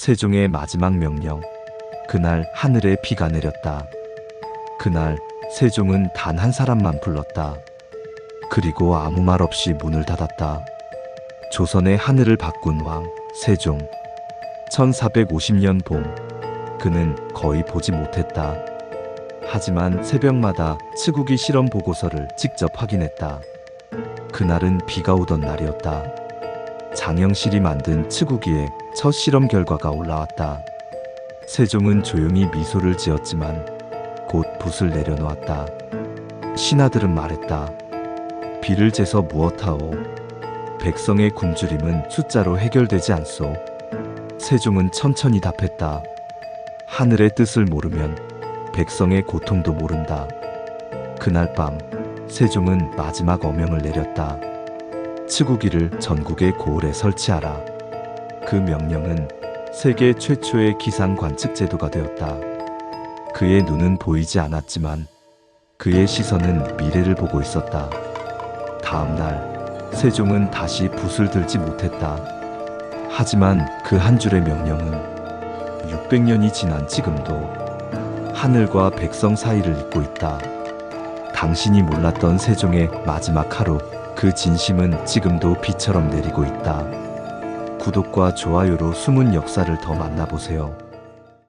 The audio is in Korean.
세종의 마지막 명령. 그날 하늘에 비가 내렸다. 그날 세종은 단 한 사람만 불렀다. 그리고 아무 말 없이 문을 닫았다. 조선의 하늘을 바꾼 왕 세종. 1450년 봄. 그는 거의 보지 못했다. 하지만 새벽마다 치국이 실험 보고서를 직접 확인했다. 그날은 비가 오던 날이었다. 장영실이 만든 치국이의 첫 실험 결과가 올라왔다. 세종은 조용히 미소를 지었지만 곧 붓을 내려놓았다. 신하들은 말했다. 비를 재서 무엇하오? 백성의 굶주림은 숫자로 해결되지 않소. 세종은 천천히 답했다. 하늘의 뜻을 모르면 백성의 고통도 모른다. 그날 밤 세종은 마지막 어명을 내렸다. 치구기를 전국의 고을에 설치하라. 그 명령은 세계 최초의 기상 관측 제도가 되었다. 그의 눈은 보이지 않았지만 그의 시선은 미래를 보고 있었다. 다음 날 세종은 다시 붓을 들지 못했다. 하지만 그 한 줄의 명령은 600년이 지난 지금도 하늘과 백성 사이를 잇고 있다. 당신이 몰랐던 세종의 마지막 하루, 그 진심은 지금도 비처럼 내리고 있다. 구독과 좋아요로 숨은 역사를 더 만나보세요.